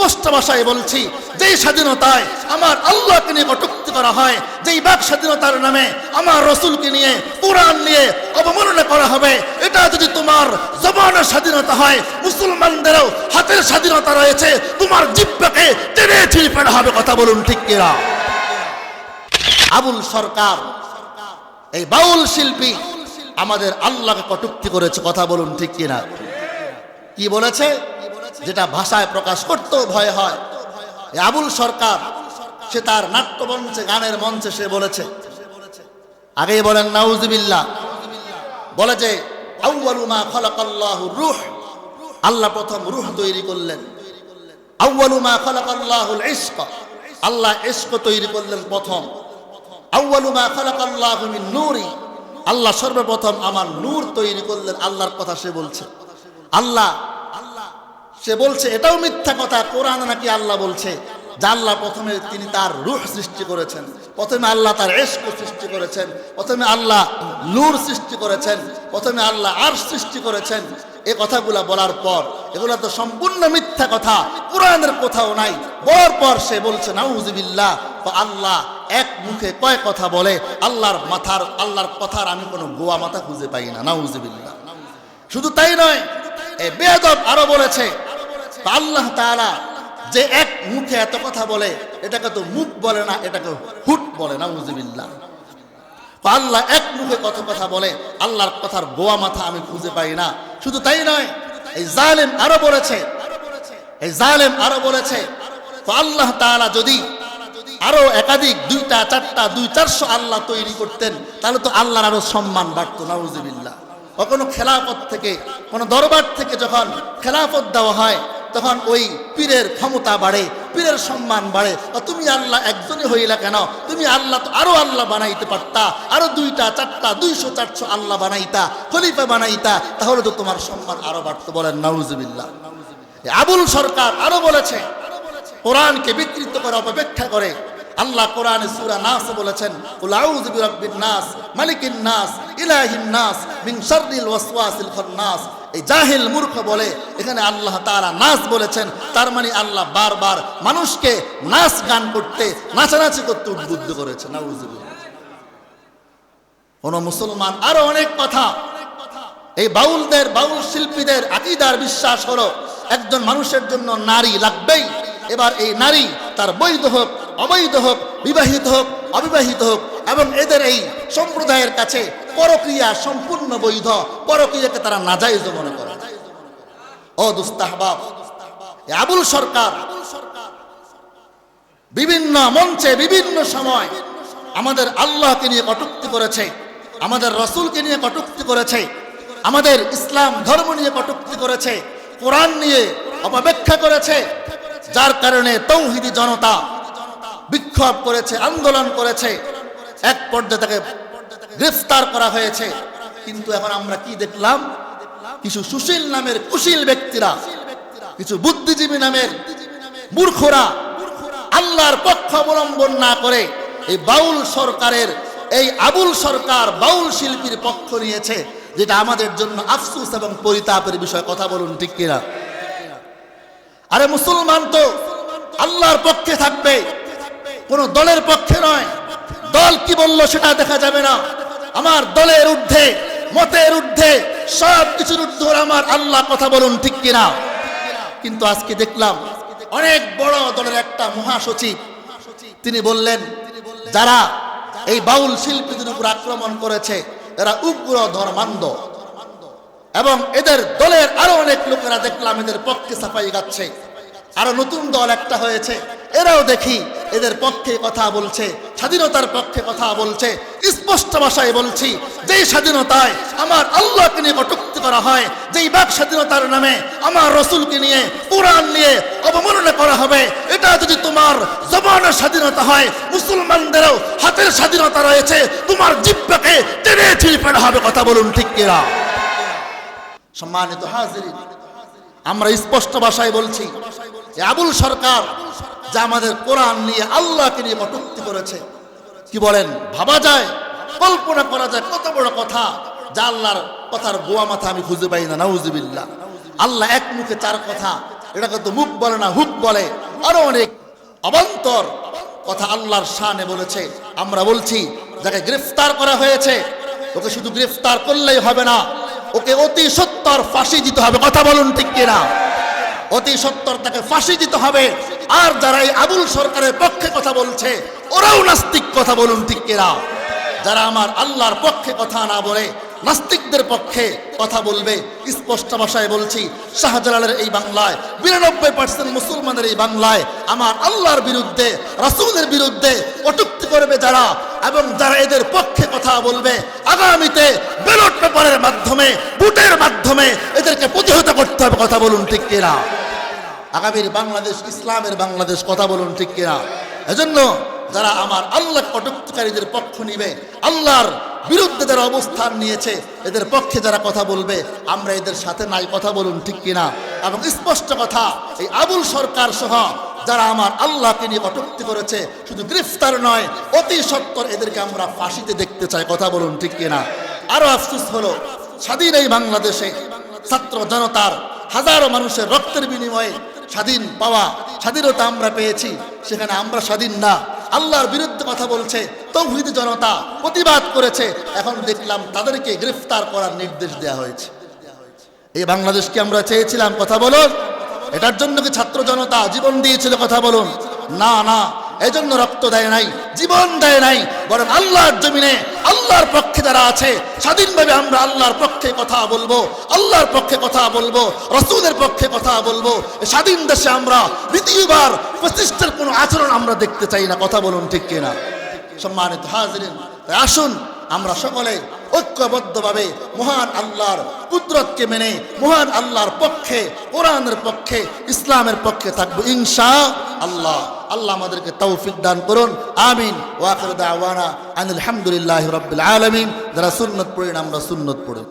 স্পষ্ট ভাষায় বলছি, যেই স্বাধীনতায় আমার আল্লাহকে নিয়ে কটুক্তি করা হয়, যেই বাক স্বাধীনতার নামে আমার রসুলকে নিয়ে কোরআন নিয়ে অবমাননা করা হবে, এটা যদি তোমার জবানের স্বাধীনতা হয়, মুসলমানদেরও হাতের স্বাধীনতা রয়েছে, তোমার জিব্বাকে টেনে ছিঁড়ে ফেলা হবে, কথা বলুন ঠিক কিনা? আবুল সরকার, এই বাউল শিল্পী আমাদের আল্লাহকে কটুক্তি করেছে, কথা বলুন ঠিক কিনা? কি বলেছে? যেটা ভাষায় প্রকাশ করতেও ভয় হয়। আবুল সরকার, সে তার নাট্যমঞ্চে, গানের মঞ্চে সে বলেছে। আগেই বলেন, নাউজুবিল্লাহ। বলে যে, আউয়ালু মা খালাকাল্লাহু রূহ। আল্লাহ প্রথম রুহ তৈরি করলেন। আউয়ালু মা খালাকাল্লাহুল ইশক। আল্লাহ ইশক তৈরি করলেন প্রথম। আউয়ালু মা খালাকাল্লাহু মিন নূরি। আল্লাহ সর্বপ্রথম আমার নূর তৈরি করলেন, আল্লাহর কথা সে বলছে। আল্লাহ সে বলছে, এটাও মিথ্যা কথা, কোরআন নাকি আল্লাহ বলছে? আল্লাহ প্রথমে তিনি তার রূহ সৃষ্টি করেছেন। প্রথমে আল্লাহ তার এশক সৃষ্টি করেছেন। প্রথমে আল্লাহ নূর সৃষ্টি করেছেন। প্রথমে আল্লাহ আর সৃষ্টি করেছেন। এ কথাগুলা বলার পর, এগুলো তো সম্পূর্ণ মিথ্যা কথা, কোরআনের কোথাও নাই। বর পর সে বলছে, নাউজুবিল্লাহ। বা আল্লাহ এক মুখে কয় কথা বলে, আল্লাহর মাথার, আল্লাহর কথার আমি কোনো গোয়া মাথা খুঁজে পাই না, নাউজুবিল্লাহ। শুধু তাই নয় এই বেয়াদব আরও বলেছে আল্লাহ তাআলা যে এক মুখে এত কথা বলে, এটাকে তো মুখ বলে না, এটাকে হুট বলে না উজুবিল্লাহ আল্লাহ এক মুখে কত কথা বলে, আল্লাহর কথার গোয়া মাথা আমি খুঁজে পাই না। শুধু তাই নয়, এই জালেম আরও বলেছে, এই জালেম আরও বলেছে আল্লাহ তাআলা যদি আরও একাধিক দুইটা, চারটা, দুই চারশো আল্লাহ তৈরি করতেন, তাহলে তো আল্লাহর আরও সম্মান বাড়তো না নাউজুবিল্লাহ। কখনো খেলাফত থেকে, কোনো দরবার থেকে যখন খেলাফত দেওয়া হয় তখন ওই পীরের ক্ষমতা বাড়ে, পীরের সম্মান বাড়ে। তুমি আল্লাহ একজনই হইলা কেন? তুমি আল্লাহ তো আরও আল্লাহ বানাইতে পারতা, আরও দুইটা, চারটা, দুইশো, চারশো আল্লাহ বানাইতা, খলিফা বানাইতা, তাহলে তো তোমার সম্মান আরও বাড়তো বলেন, নাউজুবিল্লাহ। আবুল সরকার আরও বলেছে, কোরআনকে বিকৃত করে, অপব্যাখ্যা করে। আল্লাহ কোরআনে সূরা নাস বলেছেন, কুল আউযু বিরাব্বিন নাস, মালিকিন নাস, ইলাহিন নাস, মিন শাররিল ওয়াসওয়াসিল খান্নাস। এই জাহিল মূর্খ বলে, এখানে আল্লাহ তারা নাচ বলেছেন। তার মানে আল্লাহ বারবার মানুষকে নাচ গান করতে, নাচানাচি করতে উদ্বুদ্ধ করেছে কোন মুসলমান, আরও অনেক কথা। এই বাউলদের, বাউল শিল্পীদের আকিদার বিশ্বাস হলো, একজন মানুষের জন্য নারী লাগবেই। এবার এই নারী তার বৈধ হোক, অবৈধ হোক, বিবাহিত হোক, অবিবাহিত হোক, এবং এদের এই সম্প্রদায়ের কাছে পরক্রিয়া সম্পূর্ণ বৈধ। পরক্রিয়াকে তারা নাজাইজ মনে করে। আবুল সরকার, বিভিন্ন মঞ্চে, বিভিন্ন সময় আমাদের আল্লাহকে নিয়ে কটুক্তি করেছে, আমাদের রসুলকে নিয়ে কটুক্তি করেছে, আমাদের ইসলাম ধর্ম নিয়ে কটুক্তি করেছে, কোরআন নিয়ে অপব্যাখ্যা করেছে, যার কারণে তৌহিদি জনতা বিক্ষোভ করেছে, আন্দোলন করেছে, এক পর্যায়ে তাকে গ্রেফতার করা হয়েছে। কিন্তু এখন আমরা কি দেখলাম? কিছু সুশীল নামের কুশীল ব্যক্তিরা, কিছু বুদ্ধিজীবী নামের মূর্খরা আল্লাহর পক্ষ অবলম্বন না করে এই বাউল সরকারের, এই আবুল সরকার বাউল শিল্পীর পক্ষ নিয়েছে, যেটা আমাদের জন্য আফসুস এবং পরিতাপের বিষয়। কথা বলুন ঠিক কিনা? আরে মুসলমান তো আল্লাহর পক্ষে থাকবে। কোন দলের পক্ষে নয়। দল কি বলল সেটা দেখা যাবে না। আমার দলের ঊর্ধ্বে, মতের ঊর্ধ্বে, সব কিছুর আমার আল্লাহ কথা বলুন ঠিক কিনা? কিন্তু আজকে দেখলাম অনেক বড় দলের একটা মহাসচিব, তিনি বললেন, যারা এই বাউল শিল্পীদের উপর আক্রমণ করেছে, এরা উগ্র ধর্মান্ধ। এবং এদের দলের আরও অনেক লোকেরা দেখলাম এদের পক্ষে সাফাই গাচ্ছে। আরও নতুন দল একটা হয়েছে, এরাও দেখি এদের পক্ষে কথা বলছে। স্বাধীনতার পক্ষে কথা বলছে, স্পষ্ট ভাষায় বলছি, যেই স্বাধীনতায় আমার আল্লাহকে নিয়ে কটুক্তি করা হয়, যেই বাক স্বাধীনতার নামে আমার রসুলকে নিয়ে কোরআন নিয়ে অবমাননা করা হবে, এটা যদি তোমার জবানের স্বাধীনতা হয়, মুসলমানদেরও হাতের স্বাধীনতা রয়েছে, তোমার জিব্বাকে টেনে ছিঁড়ে ফেলা হবে, কথা বলুন ঠিক কিনা? সম্মানিত হাজিরিন, আমরা স্পষ্ট ভাষায় বলছি আবুল সরকার যা আমাদের কোরআন নিয়ে আল্লাহকে নিয়ে কটুক্তি করেছে। কি বলেন? ভাবা যায়? কল্পনা করা যায়? কত বড় কথা। যা আল্লাহর কথার গোয়া মাথা আমি খুঁজে পাই না, নাউজুবিল্লাহ। আল্লাহ এক মুখে চার কথা। এটাকে তো মুখ বলে না, হুক বলে। আরও অনেক অবান্তর কথা আল্লাহর শানে বলেছে। আমরা বলছি, যাকে গ্রেফতার করা হয়েছে, ওকে শুধু গ্রেফতার করলেই হবে না, ওকে অতি সত্তর ফাঁসি দিতে হবে। কথা বলুন ঠিক কিনা? অতি সত্তর তাকে ফাঁসি দিতে হবে। আর যারা এই আবুল সরকারের পক্ষে কথা বলছে, ওরাও নাস্তিক কথা বলুন ঠিক কিনা? যারা আমার আল্লাহর পক্ষে কথা না বলে, নাস্তিকদের পক্ষে কথা বলবে, স্পষ্ট ভাষায় বলছি, শাহজালালের এই বাংলায়, বিরানব্বই পার্সেন্ট মুসলমানের এই বাংলায় আমার আল্লাহর বিরুদ্ধে, রাসূলের বিরুদ্ধে অটুক্তি করবে যারা এবং যারা এদের পক্ষে কথা বলবে, আগামীতে ব্যালট পেপারের মাধ্যমে বুটের মাধ্যমে এদেরকে প্রতিহত করতে হবে, কথা বলুন ঠিক কিনা? আগামীর বাংলাদেশ, ইসলামের বাংলাদেশ কথা বলুন ঠিক কিনা? এজন্য যারা আমার আল্লাহ কটুক্তিকারীদের পক্ষ নিবে, আল্লাহর বিরুদ্ধে যারা অবস্থান নিয়েছে, এদের পক্ষে যারা কথা বলবে, আমরা এদের সাথে নাই কথা বলুন ঠিক কিনা? এবং স্পষ্ট কথা, এই আবুল সরকার সহ যারা আমার আল্লাহকে নিয়ে কটুক্তি করেছে, শুধু গ্রেফতার নয়, অতি সত্তর এদেরকে আমরা ফাঁসিতে দেখতে চাই, কথা বলুন ঠিক কিনা? আরও আফসুস হলো, স্বাধীন এই বাংলাদেশে ছাত্র জনতার হাজারো মানুষের রক্তের বিনিময়ে স্বাধীন পাওয়া, স্বাধীনতা আমরা পেয়েছি, সেখানে আমরা স্বাধীন না। আল্লাহর বিরুদ্ধে কথা বলছে, তৌহিদ জনতা প্রতিবাদ করেছে, এখন দেখলাম তাদেরকে গ্রেফতার করার নির্দেশ দেওয়া হয়েছে। এই বাংলাদেশকে আমরা চেয়েছিলাম, কথা বলুন। এটার জন্য কি ছাত্র জনতা জীবন দিয়েছিল, কথা বলুন। না না, এজন্য রক্ত দেয় নাই, জীবন দেয় নাই, বরং আল্লাহর জমিনে আল্লাহর পক্ষে যারা আছে, স্বাধীনভাবে আমরা আল্লাহর পক্ষে কথা বলব, আল্লাহর পক্ষে কথা বলব, রসুলের পক্ষে কথা বলব। স্বাধীন দেশে আমরা দ্বিতীয়বার প্রতিষ্ঠার কোনো আচরণ আমরা দেখতে চাই না, কথা বলুন ঠিক কিনা? সম্মানিত হাজরিন, তাই আসুন, আমরা সকলে ঐক্যবদ্ধভাবে মহান আল্লাহর কুদরতকে মেনে, মহান আল্লাহর পক্ষে, কোরআনের পক্ষে, ইসলামের পক্ষে থাকব, ইনশা আল্লাহ। আল্লাহ আমাদেরকে তৌফিক দান করুন। আমিন। ওয়াকর দাওয়ানা আনিল হামদুলিল্লাহ রাব্বিল আলমিন। যারা সুন্নত পড়েন আমরা সুন্নত পড়ি।